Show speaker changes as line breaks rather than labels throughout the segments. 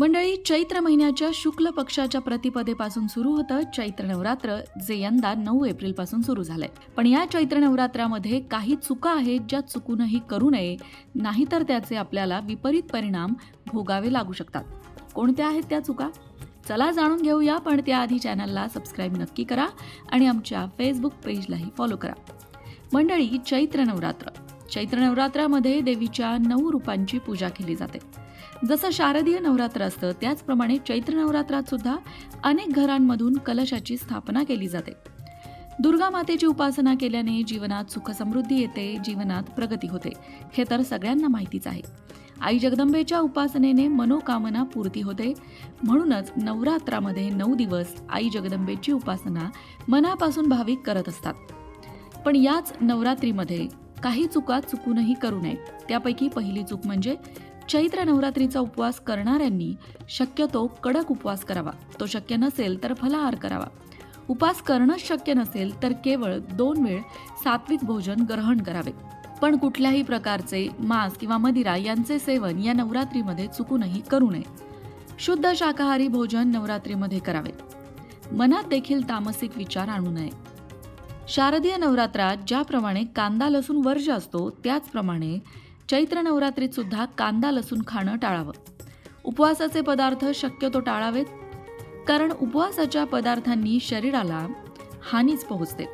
मंडळी चैत्र महिन्याच्या शुक्ल पक्षाच्या प्रतिपदेपासून सुरू होतं चैत्र नवरात्र जे यंदा नऊ एप्रिलपासून सुरू झालंय. पण या चैत्र नवरात्रामध्ये काही चुका आहेत ज्या चुकूनही करू नये नाहीतर त्याचे आपल्याला विपरीत परिणाम भोगावे लागू शकतात. कोणत्या आहेत त्या चुका? चला जाणून घेऊया पण त्याआधी चॅनलला सबस्क्राईब नक्की करा आणि आमच्या फेसबुक पेजलाही फॉलो करा. मंडळी चैत्र नवरात्र. चैत्र नवरात्रामध्ये देवीच्या नऊ रूपांची पूजा केली जाते. जसं शारदीय नवरात्र असतं त्याचप्रमाणे चैत्र नवरात्रात सुद्धा अनेक घरांमधून कलशाची स्थापना केली जाते. दुर्गा मातेची उपासना केल्याने जीवनात सुख समृद्धी येते जीवनात प्रगती होते. हे तर सगळ्यांना माहितीच आहे. आई जगदंबेच्या उपासनेने मनोकामना पूर्ती होते. म्हणूनच नवरात्रामध्ये नऊ दिवस आई जगदंबेची उपासना मनापासून भाविक करत असतात. पण याच नवरात्रीमध्ये काही चुका चुकूनही करू नयेत. त्यापैकी पहिली चूक म्हणजे चैत्र नवरात्रीचा उपवास करणाऱ्यांनी शक्यतो कडक उपवास करावा. तो शक्य नसेल तर फलाहार करावा. उपवास करणंच शक्य नसेल तर केवळ दोन वेळ सात्विक भोजन ग्रहण करावे. पण कुठल्याही प्रकारचे मांस किंवा मदिरा यांचे सेवन या नवरात्रीमध्ये चुकूनही करू नये. शुद्ध शाकाहारी भोजन नवरात्रीमध्ये करावे. मनात देखील तामसिक विचार आणू नये. शारदीय नवरात्रात ज्याप्रमाणे कांदा लसूण वर्ज असतो त्याचप्रमाणे चैत्र नवरात्रीत सुद्धा कांदा लसूण खाणं टाळावं. उपवासाचे पदार्थ शक्यतो टाळावेत कारण उपवासाच्या पदार्थांनी शरीराला हानीच पोहोचते.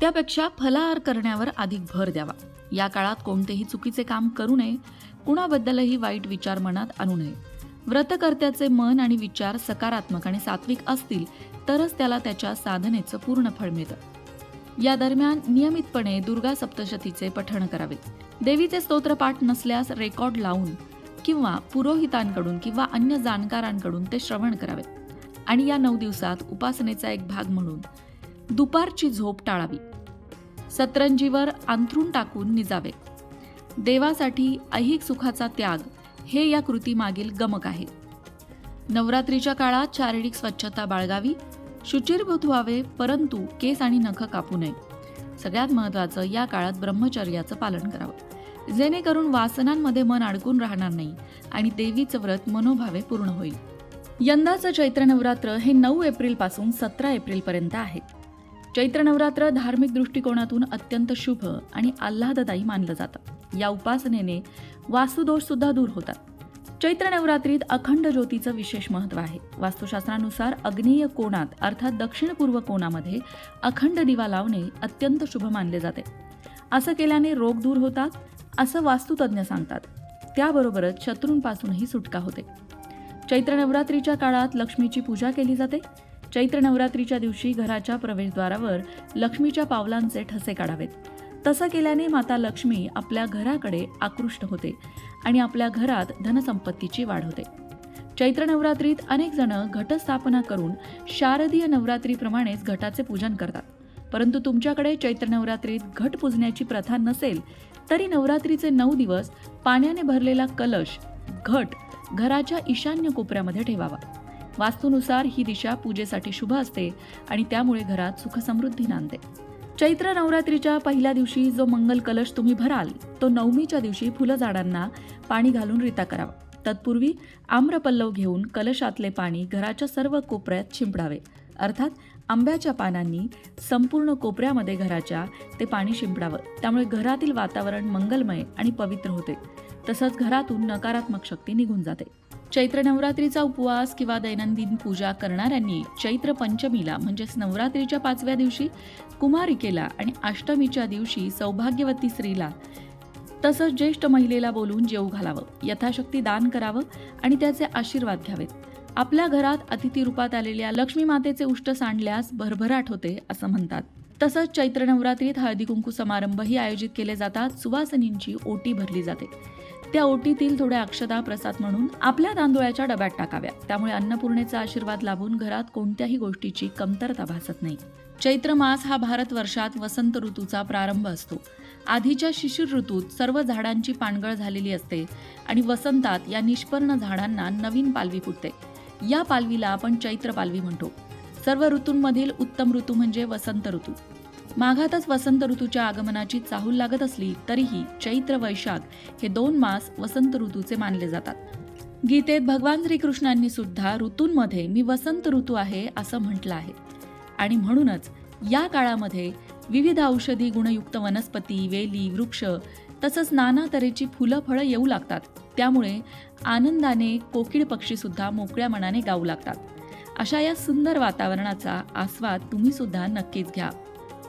त्यापेक्षा फलाहार करण्यावर अधिक भर द्यावा. या काळात कोणतेही चुकीचे काम करू नये कुणाबद्दलही वाईट विचार मनात आणू नये. व्रतकर्त्याचे मन आणि विचार सकारात्मक आणि सात्विक असतील तरच त्याला त्याच्या साधनेचं पूर्ण फळ मिळतं. या दरम्यान नियमितपणे दुर्गा सप्तशतीचे पठण करावे. देवीचे स्तोत्रपाठ नसल्यास रेकॉर्ड लावून किंवा पुरोहितांकडून किंवा अन्य जाणकारांकडून ते श्रवण करावे. आणि या नऊ दिवसात उपासनेचा एक भाग म्हणून दुपारची झोप टाळावी. सतरंजीवर अंथरून टाकून निजावे. देवासाठी ऐहिक सुखाचा त्याग हे या कृतीमागील गमक आहे. नवरात्रीच्या काळात शारीरिक स्वच्छता बाळगावी. शुचिरभूत व्हावे परंतु केस आणि नख कापू नये. सगळ्यात महत्त्वाचं या काळात ब्रह्मचर्याचं पालन करावं. जेणेकरून वासनांमध्ये मन अडकून राहणार नाही आणि देवीचं व्रत मनोभावे पूर्ण होईल. यंदाचं चैत्र नवरात्र हे नऊ एप्रिलपासून सतरा एप्रिलपर्यंत आहे. चैत्र नवरात्र धार्मिक दृष्टिकोनातून अत्यंत शुभ आणि आल्हाददायी मानलं जातं. या उपासनेने वासुदोषसुद्धा दूर होतात. चैत्र नवरात्रीत अखंड ज्योतीचं विशेष महत्त्व आहे. वास्तुशास्त्रानुसार अग्नेय कोणात अर्थात दक्षिण पूर्व कोणामध्ये अखंड दिवा लावणे अत्यंत शुभ मानले जाते. असं केल्याने रोग दूर होतात असं वास्तुतज्ञ सांगतात. त्याबरोबरच शत्रूंपासूनही सुटका होते. चैत्र नवरात्रीच्या काळात लक्ष्मीची पूजा केली जाते. चैत्र नवरात्रीच्या दिवशी घराच्या प्रवेशद्वारावर लक्ष्मीच्या पावलांचे ठसे काढावेत. तसं केल्याने माता लक्ष्मी आपल्या घराकडे आकृष्ट होते आणि आपल्या घरात धनसंपत्तीची वाढ होते. चैत्र नवरात्रीत अनेक जण घटस्थापना करून शारदीय नवरात्रीप्रमाणेच घटाचे पूजन करतात. परंतु तुमच्याकडे चैत्र नवरात्रीत घट पूजण्याची प्रथा नसेल तरी नवरात्रीचे नऊ दिवस पाण्याने भरलेला कलश घट घराच्या ईशान्य कोपऱ्यामध्ये ठेवावा. वास्तूनुसार ही दिशा पूजेसाठी शुभ असते आणि त्यामुळे घरात सुखसमृद्धी नांदते. चैत्र नवरात्रीच्या पहिल्या दिवशी जो मंगल कलश तुम्ही भराल तो नवमीच्या दिवशी फुलं झाडांना पाणी घालून रिता करावा. तत्पूर्वी आम्रपल्लव घेऊन कलशातले पाणी घराच्या सर्व कोपऱ्यात शिंपडावे. अर्थात आंब्याच्या पानांनी संपूर्ण कोपऱ्यामध्ये घराच्या ते पाणी शिंपडावं. त्यामुळे घरातील वातावरण मंगलमय आणि पवित्र होते. तसंच घरातून नकारात्मक शक्ती निघून जाते. चैत्र नवरात्रीचा उपवास किंवा दैनंदिन पूजा करणाऱ्यांनी चैत्र पंचमीला म्हणजेच नवरात्रीच्या पाचव्या दिवशी कुमारिकेला आणि अष्टमीच्या दिवशी सौभाग्यवती स्त्रीला तसंच ज्येष्ठ महिलेला बोलून जेव घालावं यथाशक्ती दान करावं आणि त्याचे आशीर्वाद घ्यावेत. आपल्या घरात अतिथी रूपात आलेल्या लक्ष्मी मातेचे उष्ट सांडल्यास भरभराट होते असं म्हणतात. तसंच चैत्र नवरात्रीत हळदी कुंकू समारंभही आयोजित केले जातात सुवासिनींची ओटी भरली जाते. त्या ओटीतील थोड्या अक्षता प्रसाद म्हणून आपल्या तांदुळाच्या डब्यात टाकाव्या. त्यामुळे अन्नपूर्णेचा आशीर्वाद लाभून घरात कोणत्याही गोष्टीची कमतरता भासत नाही. चैत्र मास हा भारत वर्षात वसंत ऋतूचा प्रारंभ असतो. आधीच्या शिशिर ऋतूत सर्व झाडांची पानगळ झालेली असते आणि वसंतात या निष्पर्ण झाडांना नवीन पालवी फुटते. या पालवीला आपण चैत्र पालवी म्हणतो. सर्व ऋतूंमधील उत्तम ऋतू म्हणजे वसंत ऋतू. माघातच वसंत ऋतूच्या आगमनाची चाहूल लागत असली तरीही चैत्र वैशाख हे दोन मास वसंत ऋतूचे मानले जातात. गीतेत भगवान श्रीकृष्णांनी सुद्धा ऋतूंमध्ये मी वसंत ऋतू आहे असं म्हटलं आहे. आणि म्हणूनच या काळामध्ये विविध औषधी गुणयुक्त वनस्पती वेली वृक्ष तसंच नाना तऱ्हेची फुलं फळं येऊ लागतात. त्यामुळे आनंदाने कोकिळ पक्षीसुद्धा मोकळ्या मनाने गाऊ लागतात. अशा या सुंदर वातावरणाचा आस्वाद तुम्ही सुद्धा नक्कीच घ्या.